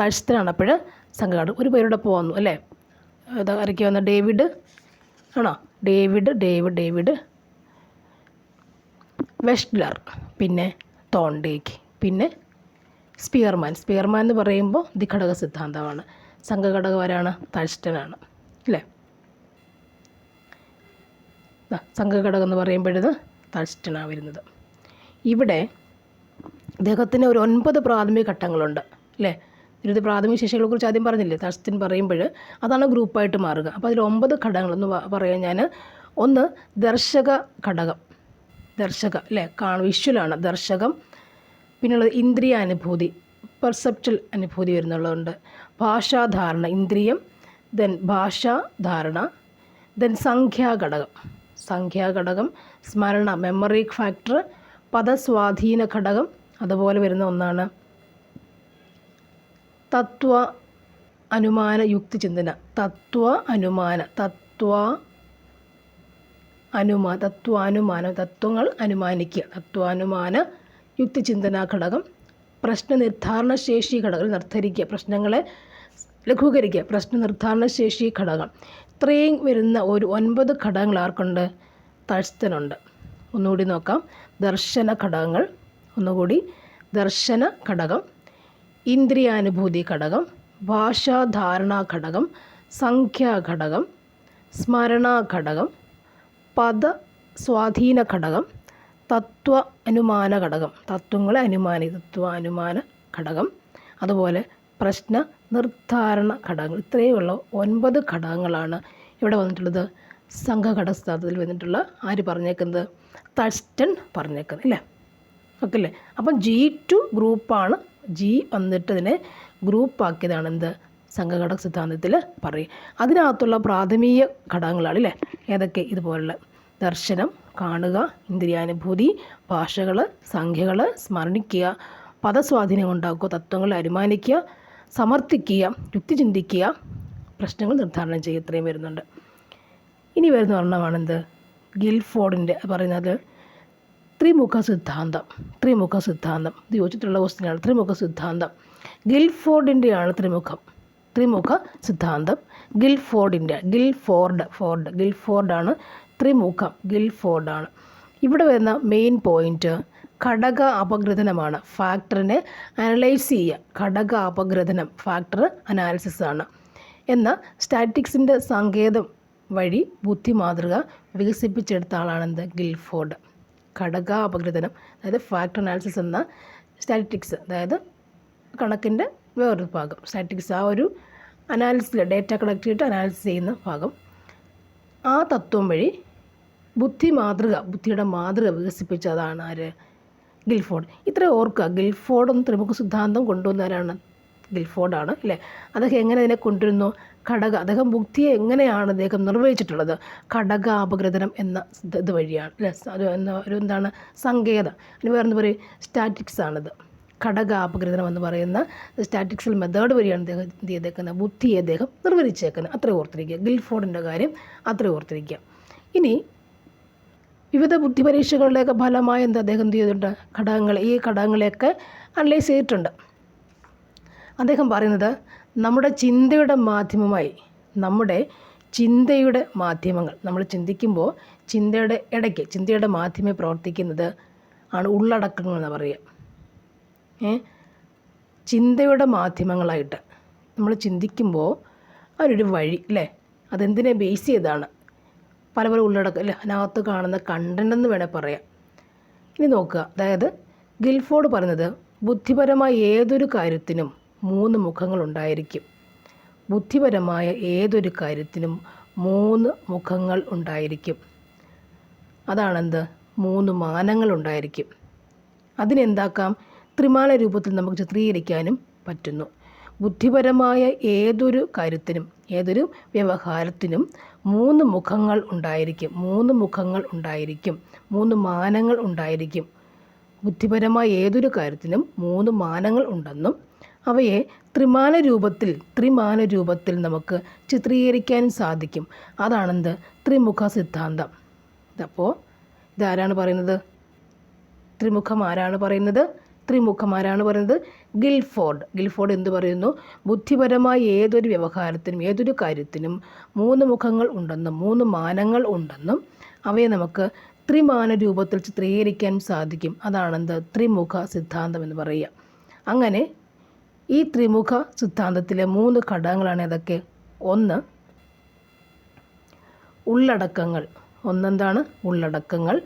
Speaker 1: തഴ്സ്റ്റനാണ് അപ്പോൾ സംഘഘടകം. ഒരു പേരുടെ പോകുന്നു അല്ലേ? ഇത് ആരൊക്കെ വന്ന ഡേവിഡ്. ആണോ? David David David. വെസ്റ്റ്ലർ പിന്നെ തോണ്ടേക്ക്. പിന്നെ സ്പിയർമാൻ. സ്പിയർമാൻ എന്ന് പറയുമ്പോൾ ദി ഘടക സിദ്ധാന്തമാണ്. സംഘഘടകം ആരാണ്? തഴ്സ്റ്റനാണ് അല്ലേ? സംഘഘടകം എന്ന് പറയുമ്പോഴത് തഴ്സ്റ്റനാണ് വരുന്നത്. ഇവിടെ ഇദ്ദേഹത്തിന് ഒരു ഒൻപത് പ്രാഥമിക ഘട്ടങ്ങളുണ്ട്. അല്ലേ? നിരവധി പ്രാഥമിക ശേഷികളെക്കുറിച്ച് ആദ്യം പറഞ്ഞില്ലേ? തസ്തിൻ പറയുമ്പോൾ അതാണ് ഗ്രൂപ്പായിട്ട് മാറുക. അപ്പോൾ അതിൽ ഒമ്പത് ഘടകങ്ങളെന്ന് പറയാൻ ഞാൻ ഒന്ന് ദർശക ഘടകം. ദർശക അല്ലേ? കാണ വിഷ്വലാണ് ദർശകം. പിന്നുള്ളത് ഇന്ദ്രിയാനുഭൂതി പെർസെപ്റ്റൽ അനുഭൂതി വരുന്നുള്ളതുണ്ട്. ഭാഷാധാരണ ഇന്ദ്രിയം ദെൻ ഭാഷാധാരണ ദെൻ സംഖ്യാഘടകം സംഖ്യാഘടകം സ്മരണ മെമ്മറി ഫാക്ടർ പദസ്വാധീന ഘടകം അതുപോലെ വരുന്ന ഒന്നാണ് തത്വ അനുമാന യുക്തി ചിന്തന. തത്വ അനുമാന. തത്വ അനുമാ തത്വാനുമാനം തത്വങ്ങൾ അനുമാനിക്കുക. തത്വാനുമാന യുക്തിചിന്തന ഘടകം. പ്രശ്ന നിർദ്ധാരണ ശേഷി ഘടകം നിർദ്ധരിക്കുക. പ്രശ്നങ്ങളെ ലഘൂകരിക്കുക. പ്രശ്ന നിർദ്ധാരണ ശേഷി ഘടകം. ഇത്രയും വരുന്ന ഒരു ഒൻപത് ഘടകങ്ങൾ ആർക്കുണ്ട്? തഴ്സ്ഥനുണ്ട്. ഒന്നുകൂടി നോക്കാം. ദർശന ഘടകങ്ങൾ. ഒന്നുകൂടി ദർശന ഘടകം. ഇന്ദ്രിയാനുഭൂതി ഘടകം ഭാഷാധാരണാ ഘടകം സംഖ്യാഘടകം സ്മരണാ ഘടകം പദ സ്വാധീന ഘടകം തത്വ അനുമാന ഘടകം തത്വങ്ങളെ അനുമാനി തത്വ അനുമാന ഘടകം അതുപോലെ പ്രശ്ന നിർദ്ധാരണ ഘടകങ്ങൾ. ഇത്രയുള്ള ഒൻപത് ഘടകങ്ങളാണ് ഇവിടെ വന്നിട്ടുള്ളത്. സംഘഘടസ്ഥാനത്തിൽ വന്നിട്ടുള്ള ആര് പറഞ്ഞേക്കുന്നത്? തസ്റ്റൻ പറഞ്ഞേക്കുന്നത് അല്ലേ ഓക്കെ അല്ലേ അപ്പം ജി ടു ഗ്രൂപ്പാണ് ജി വന്നിട്ട് ഇതിനെ ഗ്രൂപ്പാക്കിയതാണ് എന്ത് സംഘഘടക സിദ്ധാന്തത്തിൽ പറയും. അതിനകത്തുള്ള പ്രാഥമിക ഘടകങ്ങളാണ് അല്ലേ ഏതൊക്കെ? ഇതുപോലുള്ള ദർശനം കാണുക ഇന്ദ്രിയാനുഭൂതി ഭാഷകൾ സംഖ്യകൾ സ്മരണിക്കുക പദസ്വാധീനം ഉണ്ടാക്കുക തത്വങ്ങൾ അനുമാനിക്കുക സമർത്ഥിക്കുക യുക്തി ചിന്തിക്കുക പ്രശ്നങ്ങൾ നിർദ്ധാരണം ചെയ്യുക ഇത്രയും വരുന്നുണ്ട്. ഇനി വരുന്ന ഒരെണ്ണമാണെന്ത്? ഗിൽഫോർഡിന്റെ പറയുന്നത് ത്രിമുഖ സിദ്ധാന്തം ത്രിമുഖ സിദ്ധാന്തം. ഇത് യോജിച്ചിട്ടുള്ള ക്വസ്റ്റ്യനാണ് ത്രിമുഖ സിദ്ധാന്തം. ഗിൽഫോർഡിന്റെയാണ് ത്രിമുഖം. ത്രിമുഖ സിദ്ധാന്തം. ഗിൽഫോർഡിന്റെ ഗിൽഫോർഡ് ഫോർഡ്. ഗിൽഫോർഡാണ് ത്രിമുഖം. ഗിൽഫോർഡാണ്. ഇവിടെ വരുന്ന മെയിൻ പോയിന്റ് ഘടക അപഗ്രഥനമാണ്. ഫാക്ടറിനെ അനലൈസ് ചെയ്യുക. ഘടക അപഗ്രഥനം. ഫാക്ടർ അനാലിസിസ് ആണ്. എന്നാൽ സ്റ്റാറ്റിക്സിന്റെ സങ്കേതം വഴി ബുദ്ധി മാതൃക വികസിപ്പിച്ചെടുത്ത ആളാണെന്ത് ഗിൽഫോർഡ്. ഘടക അപഗ്രഥനം അതായത് ഫാക്ടർ അനാലിസിസ് എന്ന സ്റ്റാറ്റിക്സ് അതായത് കണക്കിന്റെ വേറൊരു ഭാഗം. സ്റ്റാറ്റിക്സ് ആ ഒരു അനാലിസിൽ ഡേറ്റ കളക്ട് ചെയ്തിട്ട് അനാലിസിസ് ചെയ്യുന്ന ഭാഗം. ആ തത്വം വഴി ബുദ്ധി മാതൃക ബുദ്ധിയുടെ മാതൃക വികസിപ്പിച്ചതാണ് ആര്? ഗിൽഫോർഡ്. ഇത്ര ഓർക്കുക ഗിൽഫോർഡ് ഒന്ന് ത്രിമുഖ സിദ്ധാന്തം കൊണ്ടുവന്നവരാണ് ഗിൽഫോർഡാണ് അല്ലേ? അദ്ദേഹം എങ്ങനെ അതിനെ കൊണ്ടുവരുന്നു? ഘടക അദ്ദേഹം ബുദ്ധിയെ എങ്ങനെയാണ് അദ്ദേഹം നിർവഹിച്ചിട്ടുള്ളത്? ഘടക അപഗ്രഥനം എന്ന ഇത് വഴിയാണ് അല്ലേ? ഒരു എന്താ ഒരു എന്താണ്? സങ്കേതം. അതിന് വേറെ എന്താ പറയുക സ്റ്റാറ്റിക്സ് ആണിത്. ഘടക അപഗ്രഥനം എന്ന് പറയുന്ന സ്റ്റാറ്റിക്സൽ മെത്തേഡ് വഴിയാണ് അദ്ദേഹം എന്ത് ചെയ്തേക്കുന്നത്? ബുദ്ധിയെ അദ്ദേഹം നിർവഹിച്ചേക്കുന്നത്. അത്ര ഓർത്തിരിക്കുക. ഗിൽഫോർഡിന്റെ കാര്യം അത്ര ഓർത്തിരിക്കുക. ഇനി വിവിധ ബുദ്ധി പരീക്ഷകളുടെയൊക്കെ ഫലമായി എന്താ അദ്ദേഹം എന്ത് ചെയ്തിട്ടുണ്ട്? ഘടകങ്ങൾ ഈ ഘടകങ്ങളെയൊക്കെ അനലൈസ് ചെയ്തിട്ടുണ്ട്. അദ്ദേഹം പറയുന്നത് നമ്മുടെ ചിന്തയുടെ മാധ്യമമായി നമ്മുടെ ചിന്തയുടെ മാധ്യമങ്ങൾ നമ്മൾ ചിന്തിക്കുമ്പോൾ ചിന്തയുടെ ഇടയ്ക്ക് ചിന്തയുടെ മാധ്യമം പ്രവർത്തിക്കുന്നത് ആണ് ഉള്ളടക്കങ്ങൾ എന്ന് പറയുക. ഏ? ചിന്തയുടെ മാധ്യമങ്ങളായിട്ട് നമ്മൾ ചിന്തിക്കുമ്പോൾ അവരൊരു വഴി അല്ലേ? അതെന്തിനെ ബേസ് ചെയ്താണ് പല പല ഉള്ളടക്കം അല്ലേ? അതിനകത്ത് കാണുന്ന കണ്ടന്റ് എന്ന് വേണേൽ പറയാം. ഇനി നോക്കുക. അതായത് ഗിൽഫോർഡ് പറയുന്നത് ബുദ്ധിപരമായ ഏതൊരു കാര്യത്തിനും മൂന്ന് മുഖങ്ങളുണ്ടായിരിക്കും. ബുദ്ധിപരമായ ഏതൊരു കാര്യത്തിനും മൂന്ന് മുഖങ്ങൾ ഉണ്ടായിരിക്കും. അതാണെന്ത്? മൂന്ന് മാനങ്ങൾ ഉണ്ടായിരിക്കും. അതിനെന്താക്കാം? ത്രിമാല രൂപത്തിൽ നമുക്ക് ചിത്രീകരിക്കാനും പറ്റുന്നു. ബുദ്ധിപരമായ ഏതൊരു കാര്യത്തിനും ഏതൊരു വ്യവഹാരത്തിനും മൂന്ന് മുഖങ്ങൾ ഉണ്ടായിരിക്കും. മൂന്ന് മുഖങ്ങൾ ഉണ്ടായിരിക്കും. മൂന്ന് മാനങ്ങൾ ഉണ്ടായിരിക്കും. ബുദ്ധിപരമായ ഏതൊരു കാര്യത്തിനും മൂന്ന് മാനങ്ങൾ ഉണ്ടെന്നും അവയെ ത്രിമാന രൂപത്തിൽ ത്രിമാന രൂപത്തിൽ നമുക്ക് ചിത്രീകരിക്കാൻ സാധിക്കും. അതാണെന്ത്? ത്രിമുഖ സിദ്ധാന്തം. ഇതപ്പോൾ ഇതാരാണ് പറയുന്നത്? ത്രിമുഖം ആരാണ് പറയുന്നത്? ത്രിമുഖം ആരാണ് പറയുന്നത്? ഗിൽഫോർഡ്. ഗിൽഫോർഡ് എന്ത് പറയുന്നു? ബുദ്ധിപരമായ ഏതൊരു വ്യവഹാരത്തിനും ഏതൊരു കാര്യത്തിനും മൂന്ന് മുഖങ്ങൾ ഉണ്ടെന്നും മൂന്ന് മാനങ്ങൾ ഉണ്ടെന്നും അവയെ നമുക്ക് ത്രിമാന രൂപത്തിൽ ചിത്രീകരിക്കാൻ സാധിക്കും. അതാണെന്ത്? ത്രിമുഖ സിദ്ധാന്തം എന്ന് പറയുക. അങ്ങനെ ഈ ത്രിമുഖ സിദ്ധാന്തത്തിലെ മൂന്ന് ഘടകങ്ങളാണ് ഏതൊക്കെ? ഒന്ന് ഉള്ളടക്കങ്ങൾ. ഒന്നെന്താണ്? ഉള്ളടക്കങ്ങൾ.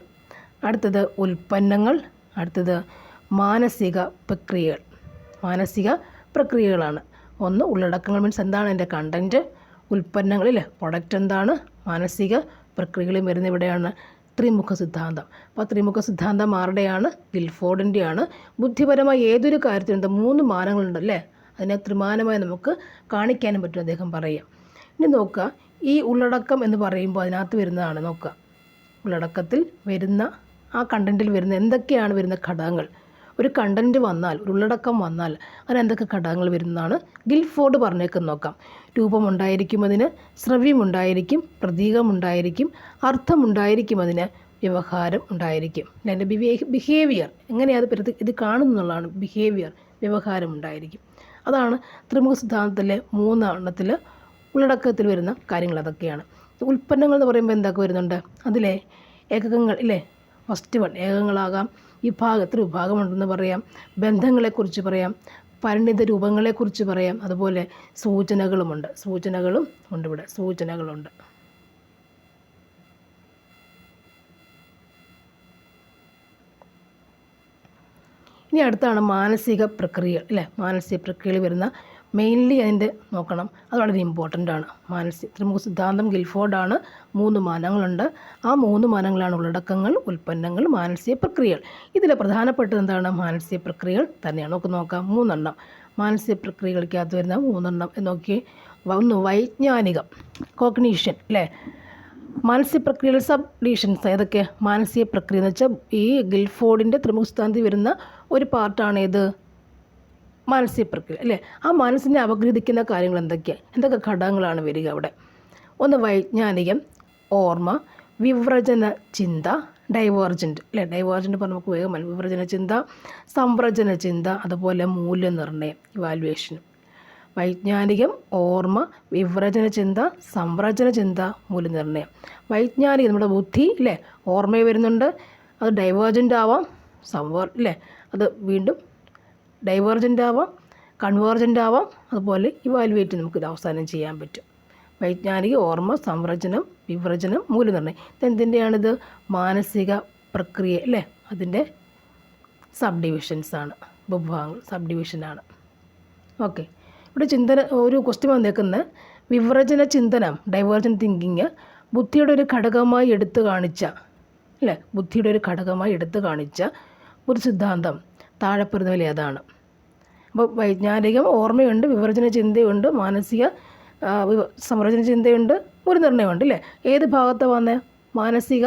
Speaker 1: അടുത്തത് ഉൽപ്പന്നങ്ങൾ. അടുത്തത് മാനസിക പ്രക്രിയകൾ. മാനസിക പ്രക്രിയകളാണ്. ഒന്ന് ഉള്ളടക്കങ്ങൾ മീൻസ് എന്താണ് എന്റെ കണ്ടന്റ് ഉൽപ്പന്നങ്ങളിൽ പ്രൊഡക്റ്റ് എന്താണ്? മാനസിക പ്രക്രിയകളും വരുന്ന ഇവിടെയാണ്. ത്രിമുഖ സിദ്ധാന്തം. അപ്പോൾ ത്രിമുഖ സിദ്ധാന്തം ആരുടെയാണ്? ഗിൽഫോർഡിന്റെയാണ് ബുദ്ധിപരമായ ഏതൊരു കാര്യത്തിനും മൂന്ന് മാനങ്ങളുണ്ടല്ലേ? അതിനെ ത്രിമാനമായി നമുക്ക് കാണിക്കാനും പറ്റും അദ്ദേഹം പറയുക. ഇനി നോക്കുക. ഈ ഉള്ളടക്കം എന്ന് പറയുമ്പോൾ അതിനകത്ത് വരുന്നതാണ്. നോക്കുക. ഉള്ളടക്കത്തിൽ വരുന്ന ആ കണ്ടന്റിൽ വരുന്ന എന്തൊക്കെയാണ് വരുന്ന ഘടകങ്ങൾ? ഒരു കണ്ടന്റ് വന്നാൽ ഒരു ഉള്ളടക്കം വന്നാൽ അതിനെന്തൊക്കെ ഘടകങ്ങൾ വരുന്നതാണ്? ഗിൽഫോർഡ് പറഞ്ഞേക്കെന്ന് നോക്കാം. രൂപമുണ്ടായിരിക്കും അതിന് ശ്രവ്യമുണ്ടായിരിക്കും പ്രതീകമുണ്ടായിരിക്കും അർത്ഥമുണ്ടായിരിക്കും അതിന് വ്യവഹാരം ഉണ്ടായിരിക്കും. അതിന്റെ ബിഹേവിയർ എങ്ങനെയാണ് അത് ഇത് ഇത് കാണുന്നുള്ളതാണ് ബിഹേവിയർ വ്യവഹാരം ഉണ്ടായിരിക്കും. അതാണ് ത്രിമുഖ സിദ്ധാന്തത്തിലെ മൂന്നെണ്ണത്തിൽ ഉള്ളടക്കത്തിൽ വരുന്ന കാര്യങ്ങൾ അതൊക്കെയാണ്. ഉൽപ്പന്നങ്ങൾ എന്ന് പറയുമ്പോൾ എന്തൊക്കെ വരുന്നുണ്ട്? അതിലെ ഏകകങ്ങൾ ഇല്ലേ? ഫസ്റ്റ് വൺ ഏകങ്ങളാകാം. വിഭാഗം എത്ര വിഭാഗമുണ്ടെന്ന് പറയാം. ബന്ധങ്ങളെക്കുറിച്ച് പറയാം. പരിണിത രൂപങ്ങളെക്കുറിച്ച് പറയാം. അതുപോലെ സൂചനകളുമുണ്ട്. സൂചനകളും ഉണ്ട് ഇവിടെ. സൂചനകളുണ്ട്. ഇനി അടുത്താണ് മാനസിക പ്രക്രിയ അല്ലേ? മാനസിക പ്രക്രിയയിൽ വരുന്ന മെയിൻലി അതിന്റെ നോക്കണം. അത് വളരെ ഇമ്പോർട്ടന്റ് ആണ്. മാനസിക ത്രിമുഖ സിദ്ധാന്തം ഗിൽഫോർഡാണ് മൂന്ന് മാനങ്ങളുണ്ട്. ആ മൂന്ന് മാനങ്ങളാണ് ഉള്ളടക്കങ്ങൾ ഉൽപ്പന്നങ്ങൾ മാനസിക പ്രക്രിയകൾ. ഇതിലെ പ്രധാനപ്പെട്ടത് എന്താണ്? മാനസിക പ്രക്രിയകൾ തന്നെയാണ്. നമുക്ക് നോക്കാം. മൂന്നെണ്ണം. മാനസിക പ്രക്രിയകൾക്കകത്ത് വരുന്ന മൂന്നെണ്ണം നോക്കി. ഒന്ന് വൈജ്ഞാനികം കോഗ്നീഷൻ അല്ലേ? മാനസിക പ്രക്രിയയിൽ സബ് ഡീഷൻസ് ഏതൊക്കെ? മാനസിക പ്രക്രിയ എന്ന് വെച്ചാൽ ഈ ഗിൽഫോർഡിന്റെ ത്രിമുഖ സ്ഥാനത്ത് വരുന്ന ഒരു പാർട്ടാണ് ഏത്? മാനസിക പ്രക്രിയ അല്ലേ? ആ മനസ്സിനെ അപഗ്രഥിക്കുന്ന കാര്യങ്ങൾ എന്തൊക്കെയാണ് എന്തൊക്കെ ഘടകങ്ങളാണ് വരിക അവിടെ? ഒന്ന് വൈജ്ഞാനികം ഓർമ്മ വിവ്രജന ചിന്ത ഡൈവേർജന്റ് അല്ലേ? ഡൈവേർജന്റ് പറഞ്ഞാൽ നമുക്ക് വേഗം. വിവ്രജന ചിന്ത സംവ്രജന ചിന്ത അതുപോലെ മൂല്യനിർണയം ഇവാലുവേഷൻ വൈജ്ഞാനികം ഓർമ്മ വിവ്രജന ചിന്ത സംവ്രജന ചിന്ത മൂല്യനിർണയം. വൈജ്ഞാനികം നമ്മുടെ ബുദ്ധി അല്ലേ? ഓർമ്മ വരുന്നുണ്ട് അത് ഡൈവേർജന്റ് ആവാം സംവർ അല്ലേ? അത് വീണ്ടും ഡൈവേർജന്റ് ആവാം കൺവേർജന്റ് ആവാം. അതുപോലെ ഇവാലുവേറ്റ് നമുക്കിത് അവസാനം ചെയ്യാൻ പറ്റും. വൈജ്ഞാനിക ഓർമ്മ സംരചനം വിവ്രജനം മൂല്യനിർണയം. ഇതെന്തിന്റെയാണിത് മാനസിക പ്രക്രിയ അല്ലേ? അതിന്റെ സബ് ഡിവിഷൻസാണ് ഉപഭാഗങ്ങൾ സബ് ഡിവിഷനാണ് ഓക്കെ. ഇവിടെ ചിന്തന ഒരു ക്വസ്റ്റ്യൻ വന്നേക്കുന്നത് വിവ്രജന ചിന്തനം ഡൈവേർജൻ തിങ്കിങ് ബുദ്ധിയുടെ ഒരു ഘടകമായി എടുത്തു കാണിച്ച അല്ലേ? ബുദ്ധിയുടെ ഒരു ഘടകമായി എടുത്തു കാണിച്ച ഒരു സിദ്ധാന്തം. താഴെപ്പറയുന്നതിൽ ഏതാണ് അപ്പോൾ വൈജ്ഞാനികം ഓർമ്മയുണ്ട് വിവർജന ചിന്തയുണ്ട് മാനസിക സംരചന ചിന്തയുണ്ട് ഒരു നിർണയമുണ്ട് അല്ലേ ഏത് ഭാഗത്താണ് വന്നത് മാനസിക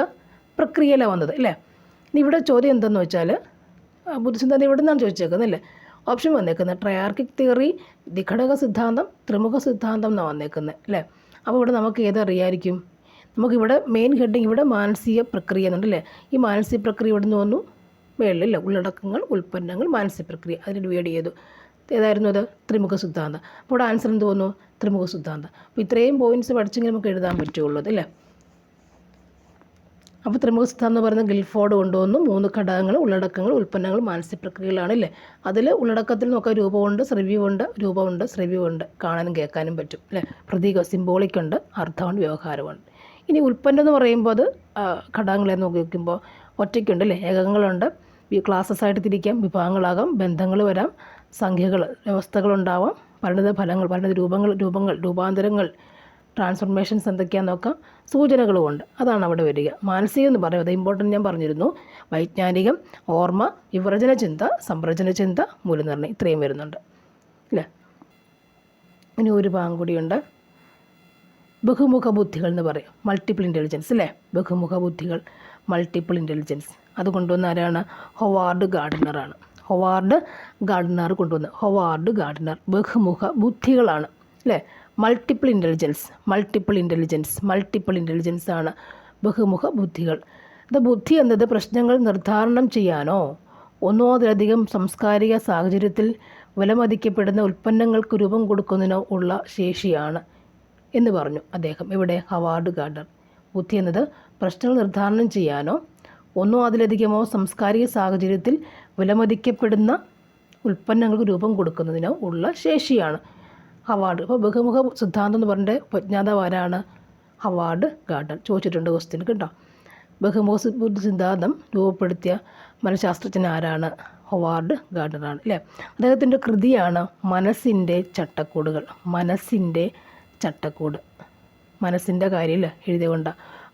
Speaker 1: പ്രക്രിയയിലാണ് വന്നത് അല്ലേ ഇനി ഇവിടെ ചോദ്യം എന്തെന്ന് വെച്ചാൽ ബുദ്ധിസിദ്ധാന്തം എവിടെ നിന്നാണ് ചോദിച്ചേക്കുന്നത് അല്ലേ ഓപ്ഷൻ വന്നേക്കുന്നത് ട്രയാർക്കിക് തിയറി ദ്വിഘടക സിദ്ധാന്തം ത്രിമുഖ സിദ്ധാന്തം എന്നാണ് വന്നേക്കുന്നത് അല്ലേ അപ്പോൾ ഇവിടെ നമുക്ക് ഏതറിയായിരിക്കും നമുക്കിവിടെ മെയിൻ ഹെഡിങ് ഇവിടെ മാനസിക പ്രക്രിയ എന്നുണ്ട് അല്ലേ ഈ മാനസിക പ്രക്രിയ ഇവിടെ നിന്ന് വന്നു? മേളിലല്ലേ ഉള്ളടക്കങ്ങൾ ഉൽപ്പന്നങ്ങൾ മാനസിക പ്രക്രിയ അതിന് ഡിവൈഡ് ചെയ്തു. ഏതായിരുന്നു അത്? ത്രിമുഖ സിദ്ധാന്തം. അപ്പോൾ ഇവിടെ ആൻസർ എന്ത് തോന്നുന്നു ത്രിമുഖ സിദ്ധാന്തം. അപ്പോൾ ഇത്രയും പോയിന്റ്സ് പഠിച്ചെങ്കിൽ നമുക്ക് എഴുതാൻ പറ്റുള്ളൂ അല്ലേ അപ്പോൾ ത്രിമുഖ സിദ്ധാന്തം എന്ന് പറയുന്നത് ഗിൽഫോർഡ് കൊണ്ടുവന്നു. മൂന്ന് ഘടകങ്ങൾ ഉള്ളടക്കങ്ങൾ ഉൽപ്പന്നങ്ങൾ മാനസിക പ്രക്രിയകളാണ് അല്ലേ? അതിൽ ഉള്ളടക്കത്തിൽ നോക്കാം. രൂപമുണ്ട് ശ്രവ്യമുണ്ട് രൂപമുണ്ട് ശ്രവ്യമുണ്ട്. കാണാനും കേൾക്കാനും പറ്റും അല്ലേ? പ്രതീകം സിംബോളിക്കുണ്ട് അർത്ഥമുണ്ട് വ്യവഹാരമുണ്ട്. ഇനി ഉൽപ്പന്നം എന്ന് പറയുമ്പോൾ അത് ഘടകങ്ങളെ നോക്കി നോക്കുമ്പോൾ ഒറ്റയ്ക്കുണ്ട് ലേഖകങ്ങളുണ്ട്. ഏകങ്ങളുണ്ട് ക്ലാസ്സസ് ആയിട്ട് തിരിക്കാം വിഭാഗങ്ങളാകാം ബന്ധങ്ങൾ വരാം സംഖ്യകൾ വ്യവസ്ഥകളുണ്ടാവാം പരിണിത ഫലങ്ങൾ പരിണിത രൂപങ്ങൾ രൂപങ്ങൾ രൂപാന്തരങ്ങൾ ട്രാൻസ്ഫോർമേഷൻസ് എന്തൊക്കെയാണെന്ന് നോക്കാം സൂചനകളുമുണ്ട് അതാണ് അവിടെ വരിക. മാനസികം എന്ന് പറയുന്നത് ഇമ്പോർട്ടന്റ് ഞാൻ പറഞ്ഞിരുന്നു. വൈജ്ഞാനികം ഓർമ്മ വിവർജന ചിന്ത സംരചന ചിന്ത മൂല്യനിർണയം ഇത്രയും വരുന്നുണ്ട്. അല്ലേ ഇനി ഒരു ഭാഗം കൂടിയുണ്ട്. ബഹുമുഖ ബുദ്ധികൾ എന്ന് പറയും. മൾട്ടിപ്പിൾ ഇന്റലിജൻസ് അല്ലേ ബഹുമുഖ ബുദ്ധികൾ മൾട്ടിപ്പിൾ ഇന്റലിജൻസ് അത് കൊണ്ടുവന്ന ആരാണ് ഹൊവാർഡ് ഗാർഡനറാണ് ഹൊവാർഡ് ഗാർഡനർ കൊണ്ടുവന്ന. ഹൊവാർഡ് ഗാർഡനർ ബഹുമുഖ ബുദ്ധികളാണ്. അല്ലേ? Multiple intelligence multiple intelligence multiple intelligence ആണ് ബഹുമുഖ ബുദ്ധികൾ. ഇത് ബുദ്ധി എന്നത് പ്രശ്നങ്ങൾ നിർദ്ധാരണം ചെയ്യാനോ ഒന്നോ അതിലധികം സാംസ്കാരിക സാഹചര്യത്തിൽ വിലമതിക്കപ്പെടുന്ന ഉൽപ്പന്നങ്ങൾക്ക് രൂപം കൊടുക്കുന്നതിനോ ഉള്ള ശേഷിയാണ് എന്ന് പറഞ്ഞു അദ്ദേഹം. ഇവിടെ ഹവാർഡ് ഗാർഡർ ബുദ്ധി എന്നത് പ്രശ്നങ്ങൾ നിർദ്ധാരണം ചെയ്യാനോ ഒന്നോ അതിലധികമോ സാംസ്കാരിക സാഹചര്യത്തിൽ വിലമതിക്കപ്പെടുന്ന ഉൽപ്പന്നങ്ങൾക്ക് രൂപം കൊടുക്കുന്നതിനോ ഉള്ള ശേഷിയാണ് അവാർഡ്. ഇപ്പോൾ ബഹുമുഖ സിദ്ധാന്തം എന്ന് പറഞ്ഞ പ്രജ്ഞാതാവ് ആരാണ്? Howard garden. ചോദിച്ചിട്ടുണ്ട് ക്വസ്റ്റ്യൻ കേട്ടോ ബഹുമുഖ സിദ്ധാന്തം രൂപപ്പെടുത്തിയ മനഃശാസ്ത്രജ്ഞൻ ആരാണ്? ഹൊവാർഡ് ഗാർഡനാണ് അല്ലേ? അദ്ദേഹത്തിന്റെ കൃതിയാണ് മനസ്സിന്റെ ചട്ടക്കൂടുകൾ. മനസ്സിന്റെ ചട്ടക്കൂട്. മനസ്സിന്റെ കാര്യമില്ല എഴുതിയ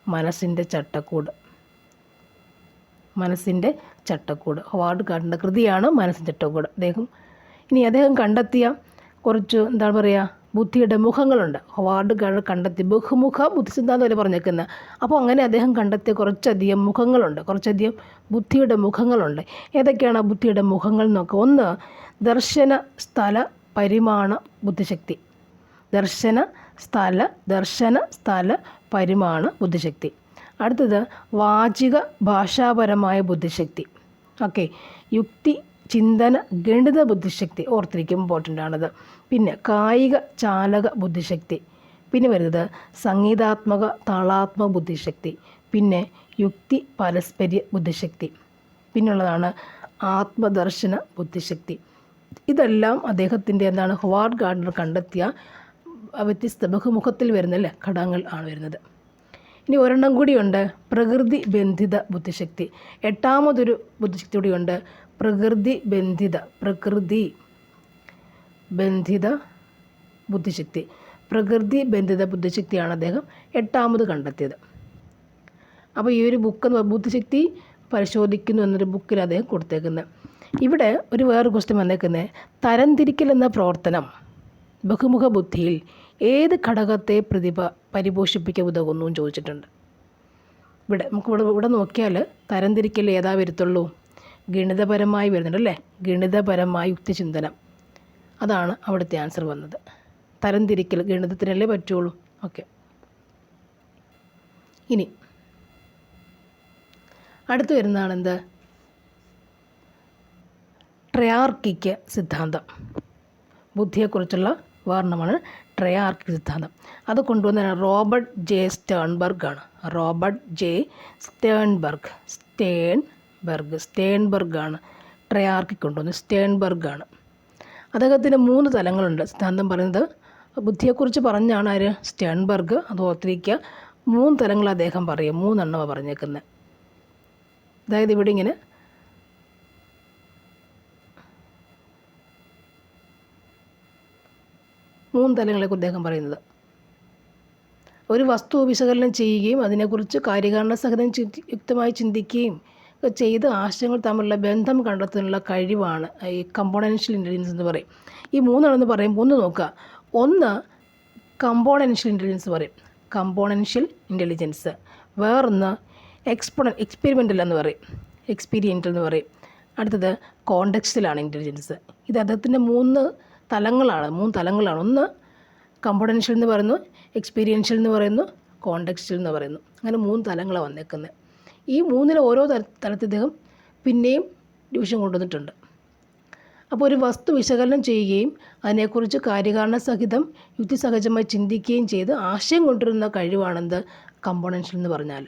Speaker 1: മനസ്സിന്റെ ചട്ടക്കൂട്. മനസ്സിന്റെ ചട്ടക്കൂട്. അവാർഡ് കണ്ട കൃതിയാണ് മനസ്സിന്റെ ചട്ടക്കൂട്. അദ്ദേഹം ഇനി അദ്ദേഹം കണ്ടെത്തിയ കുറച്ച് എന്താ പറയുക ബുദ്ധിയുടെ മുഖങ്ങളുണ്ട്. അവാർഡ് കണ്ടെത്തി ബഹുമുഖ ബുദ്ധിസിദ്ധാന്തം വരെ പറഞ്ഞേക്കുന്നത് അപ്പോൾ അങ്ങനെ അദ്ദേഹം കണ്ടെത്തിയ കുറച്ചധികം മുഖങ്ങളുണ്ട്. കുറച്ചധികം ബുദ്ധിയുടെ മുഖങ്ങളുണ്ട്. ഏതൊക്കെയാണ് ബുദ്ധിയുടെ മുഖങ്ങൾ എന്നൊക്കെ. ഒന്ന് ദർശന സ്ഥല പരിമാണ ബുദ്ധിശക്തി. ദർശന സ്ഥല ദർശന സ്ഥല പരിമാണ ബുദ്ധിശക്തി. അടുത്തത് വാചിക ഭാഷാപരമായ ബുദ്ധിശക്തി. ഓക്കെ. യുക്തി ചിന്തന ഗണിത ബുദ്ധിശക്തി ഓർത്തിരിക്കും ഇമ്പോർട്ടന്റ് ആണത് പിന്നെ കായിക ചാലക ബുദ്ധിശക്തി. പിന്നെ വരുന്നത് സംഗീതാത്മക താളാത്മക ബുദ്ധിശക്തി. പിന്നെ യുക്തി പാരസ്പര്യ ബുദ്ധിശക്തി. പിന്നുള്ളതാണ് ആത്മദർശന ബുദ്ധിശക്തി. ഇതെല്ലാം അദ്ദേഹത്തിന്റെ എന്താണ് ഹുവാർഡ് ഗാർഡനർ കണ്ടെത്തിയ വ്യത്യസ്ത ബഹുമുഖത്തിൽ വരുന്ന അല്ലേ ഘടകങ്ങൾ ആണ് വരുന്നത്. ഇനി ഒരെണ്ണം കൂടിയുണ്ട്. പ്രകൃതി ബന്ധിത ബുദ്ധിശക്തി. എട്ടാമതൊരു ബുദ്ധിശക്തി കൂടിയുണ്ട്. പ്രകൃതി ബന്ധിത പ്രകൃതി ബന്ധിത ബുദ്ധിശക്തി. പ്രകൃതി ബന്ധിത ബുദ്ധിശക്തിയാണ് അദ്ദേഹം എട്ടാമത് കണ്ടെത്തിയത്. അപ്പോൾ ഈ ഒരു ബുക്ക് ബുദ്ധിശക്തി പരിശോധിക്കുന്നു എന്നൊരു ബുക്കിൽ അദ്ദേഹം കൊടുത്തേക്കുന്നത് ഇവിടെ ഒരു വേറൊരു ക്വസ്റ്റ്യൻ വന്നേക്കുന്നത് തരംതിരിക്കൽ എന്ന പ്രവർത്തനം ബഹുമുഖ ബുദ്ധിയിൽ ഏത് ഘടകത്തെ പ്രതിഭ പരിപോഷിപ്പിക്കാൻ ഉതകുന്നു എന്ന് ചോദിച്ചിട്ടുണ്ട്. ഇവിടെ നമുക്ക് ഇവിടെ ഇവിടെ നോക്കിയാൽ തരംതിരിക്കൽ ഏതാ വരുത്തുള്ളൂ? ഗണിതപരമായി വരുന്നുണ്ട് അല്ലേ? ഗണിതപരമായ യുക്തിചിന്തനം. അതാണ് അവിടുത്തെ ആൻസർ വന്നത്. തരംതിരിക്കൽ ഗണിതത്തിനല്ലേ പറ്റുള്ളൂ? ഓക്കെ ഇനി അടുത്ത് വരുന്നതാണ് എന്ത്? ട്രയാർക്കിക്ക് സിദ്ധാന്തം. ബുദ്ധിയെക്കുറിച്ചുള്ള വർണമാണ്. ട്രയാർക്കിക് സിദ്ധാന്തം. അത് കൊണ്ടുവന്ന റോബർട്ട് ജെ സ്റ്റേൺബർഗ് ആണ്. Robert J Sternberg. Sternberg. Berg ആണ് ട്രയാർക്കി കൊണ്ടുവന്നത്. സ്റ്റേൺബർഗ് ആണ്. അദ്ദേഹത്തിന് മൂന്ന് തലങ്ങളുണ്ട്. സിദ്ധാന്തം പറയുന്നത് ബുദ്ധിയെക്കുറിച്ച് പറഞ്ഞാണ് ആര്? സ്റ്റേൺബർഗ്. അത് ഓർത്തിരിക്കുക. മൂന്ന് തലങ്ങൾ അദ്ദേഹം പറയും മൂന്നെണ്ണമാണ് പറഞ്ഞേക്കുന്നത്. അതായത് ഇവിടെ ഇങ്ങനെ മൂന്ന് തലങ്ങളെക്കുറിച്ച് അദ്ദേഹം പറയുന്നത്. ഒരു വസ്തു വിശകലനം ചെയ്യുകയും അതിനെക്കുറിച്ച് കാര്യകാരണ സഹിതം യുക്തമായി ചിന്തിക്കുകയും ചെയ്ത് ആശയങ്ങൾ തമ്മിലുള്ള ബന്ധം കണ്ടെത്താനുള്ള കഴിവാണ് ഈ കമ്പോണൻഷ്യൽ ഇന്റലിജൻസ് എന്ന് പറയും. ഈ മൂന്നാണെന്ന് പറയും മൂന്ന് നോക്കുക. ഒന്ന് കമ്പോണൻഷ്യൽ ഇന്റലിജൻസ് പറയും. കമ്പോണൻഷ്യൽ ഇന്റലിജൻസ് വേറൊന്ന് എക്സ്പോണ എക്സ്പെരിമെന്റൽ എന്ന് പറയും. എക്സ്പീരിയന്റൽ എന്ന് പറയും. അടുത്തത് കോണ്ടക്സ്റ്റിലാണ് ഇന്റലിജൻസ് ഇത് അദ്ദേഹത്തിന്റെ മൂന്ന് തലങ്ങളാണ് മൂന്ന് തലങ്ങളാണ്. ഒന്ന് കമ്പോണൻഷ്യൽ എന്ന് പറയുന്നു എക്സ്പീരിയൻഷ്യൽ എന്ന് പറയുന്നു കോണ്ടക്സ്റ്റിൽ എന്ന് പറയുന്നു. അങ്ങനെ മൂന്ന് തലങ്ങളാണ് വന്നേക്കുന്നത് ഈ മൂന്നിലെ ഓരോ തല തലത്തിൽ ഇദ്ദേഹം പിന്നെയും ഡിവിഷൻ കൊണ്ടുവന്നിട്ടുണ്ട്. അപ്പോൾ ഒരു വസ്തു വിശകലനം ചെയ്യുകയും അതിനെക്കുറിച്ച് കാര്യകാരണ സഹിതം യുക്തിസഹജമായി ചിന്തിക്കുകയും ചെയ്ത് ആശയം കൊണ്ടുവരുന്ന കഴിവാണെന്ത്? കമ്പോണൻഷ്യൽ എന്ന് പറഞ്ഞാൽ.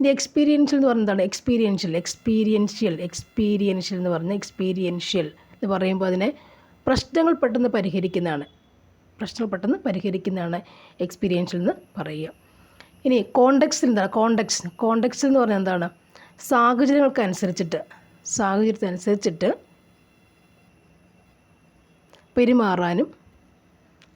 Speaker 1: ഇനി എക്സ്പീരിയൻഷ്യൽ എന്ന് പറയുന്നതാണ് എക്സ്പീരിയൻഷ്യൽ എക്സ്പീരിയൻഷ്യൽ എക്സ്പീരിയൻഷ്യൽ എന്ന് പറഞ്ഞാൽ എക്സ്പീരിയൻഷ്യൽ എന്ന് പറയുമ്പോൾ അതിനെ പ്രശ്നങ്ങൾ പെട്ടെന്ന് പരിഹരിക്കുന്നതാണ്. പ്രശ്നങ്ങൾ പെട്ടെന്ന് പരിഹരിക്കുന്നതാണ് എക്സ്പീരിയൻഷ്യൽ എന്ന് പറയുക. ഇനി കോണ്ടക്സ്റ്റ് എന്താണ്? കോണ്ടക്സ് കോണ്ടക്സ് എന്ന് പറഞ്ഞാൽ എന്താണ്? സാഹചര്യങ്ങൾക്കനുസരിച്ചിട്ട്. സാഹചര്യത്തിനനുസരിച്ചിട്ട് പെരുമാറാനും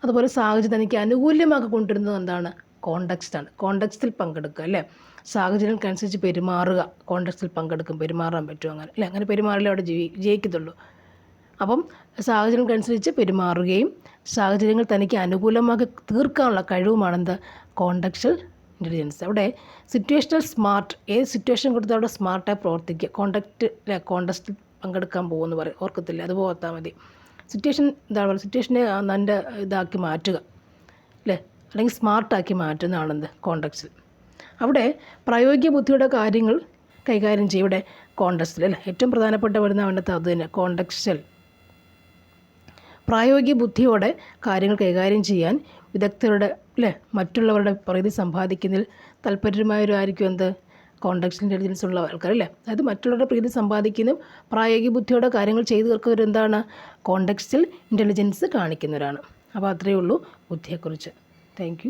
Speaker 1: അതുപോലെ സാഹചര്യം തനിക്ക് അനുകൂല്യമാക്കി കൊണ്ടുവരുന്നത് എന്താണ്? കോണ്ടക്സ്റ്റാണ് കോണ്ടക്സ്റ്റിൽ പങ്കെടുക്കുക അല്ലേ? സാഹചര്യങ്ങൾക്കനുസരിച്ച് പെരുമാറുക. കോണ്ടക്സ്റ്റിൽ പങ്കെടുക്കും. പെരുമാറാൻ പറ്റും അങ്ങനെ. അല്ലേ? അങ്ങനെ പെരുമാറില്ലേ അവിടെ ജീവി ജയിക്കത്തുള്ളൂ. അപ്പം സാഹചര്യങ്ങൾക്കനുസരിച്ച് പെരുമാറുകയും സാഹചര്യങ്ങൾ തനിക്ക് അനുകൂലമാക്കി തീർക്കാനുള്ള കഴിവുമാണെന്ത്? Contextual intelligence. അവിടെ സിറ്റുവേഷണൽ സ്മാർട്ട് ഏത് സിറ്റുവേഷൻ കൊടുത്താൽ അവിടെ സ്മാർട്ടായി പ്രവർത്തിക്കുക. കോണ്ടക്റ്റ് കോണ്ടസ്റ്റിൽ പങ്കെടുക്കാൻ പോകുമെന്ന് പറയും. ഓർക്കത്തില്ല? അത് ഓർത്താൽ മതി. സിറ്റുവേഷൻ എന്താണ് പറയുക? സിറ്റുവേഷനെ നല്ല ഇതാക്കി മാറ്റുക. അല്ലേ അല്ലെങ്കിൽ സ്മാർട്ടാക്കി മാറ്റുന്നതാണെന്ത്? കോണ്ടക്സ്റ്റിൽ. അവിടെ പ്രായോഗിക ബുദ്ധിയുടെ കാര്യങ്ങൾ കൈകാര്യം ചെയ്യും. ഇവിടെ കോണ്ടക്സ്റ്റിൽ അല്ലേ ഏറ്റവും പ്രധാനപ്പെട്ട വരുന്ന അവന്റെ അത് തന്നെ. കോണ്ടക്സ്റ്റൽ പ്രായോഗിക ബുദ്ധിയോടെ കാര്യങ്ങൾ കൈകാര്യം ചെയ്യാൻ വിദഗ്ധരുടെ അല്ലേ മറ്റുള്ളവരുടെ പ്രകൃതി സമ്പാദിക്കുന്നതിൽ താല്പര്യമായവരായിരിക്കും എന്ത്? കോണ്ടക്ഷൻ ഇന്റലിജൻസ് ഉള്ള ആൾക്കാർ അല്ലേ അതായത് മറ്റുള്ളവരുടെ പ്രീതി സമ്പാദിക്കുന്നതും പ്രായോഗിക ബുദ്ധിയോടെ കാര്യങ്ങൾ ചെയ്തു തീർക്കുന്നവർ എന്താണ്? കോണ്ടക്സ്റ്റിൽ ഇന്റലിജൻസ് കാണിക്കുന്നവരാണ്. അപ്പോൾ അത്രയേ ഉള്ളൂ ബുദ്ധിയെക്കുറിച്ച്. താങ്ക്